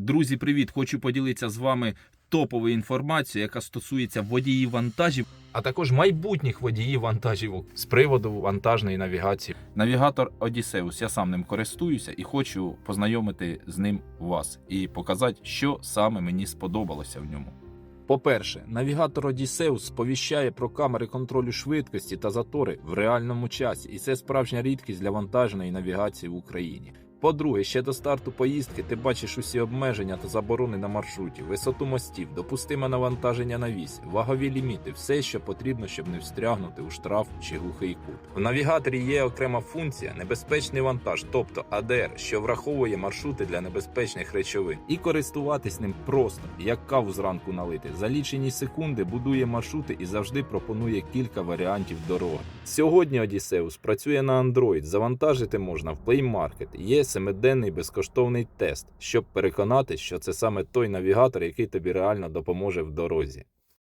Друзі, привіт! Хочу поділитися з вами топовою інформацією, яка стосується водіїв вантажів, а також майбутніх водіїв вантажівок з приводу вантажної навігації. Навігатор Odysseus, я сам ним користуюся і хочу познайомити з ним вас і показати, що саме мені сподобалося в ньому. По-перше, навігатор Odysseus сповіщає про камери контролю швидкості та затори в реальному часі, і це справжня рідкість для вантажної навігації в Україні. По-друге, ще до старту поїздки ти бачиш усі обмеження та заборони на маршруті, висоту мостів, допустиме навантаження на вісь, вагові ліміти, все, що потрібно, щоб не встрягнути у штраф чи глухий кут. В навігаторі є окрема функція небезпечний вантаж, тобто АДР, що враховує маршрути для небезпечних речовин, і користуватись ним просто, як каву зранку налити. За лічені секунди будує маршрути і завжди пропонує кілька варіантів дороги. Сьогодні Odysseus працює на Android. Завантажити можна в Play Market. Є семиденний безкоштовний тест, щоб переконати, що це саме той навігатор, який тобі реально допоможе в дорозі.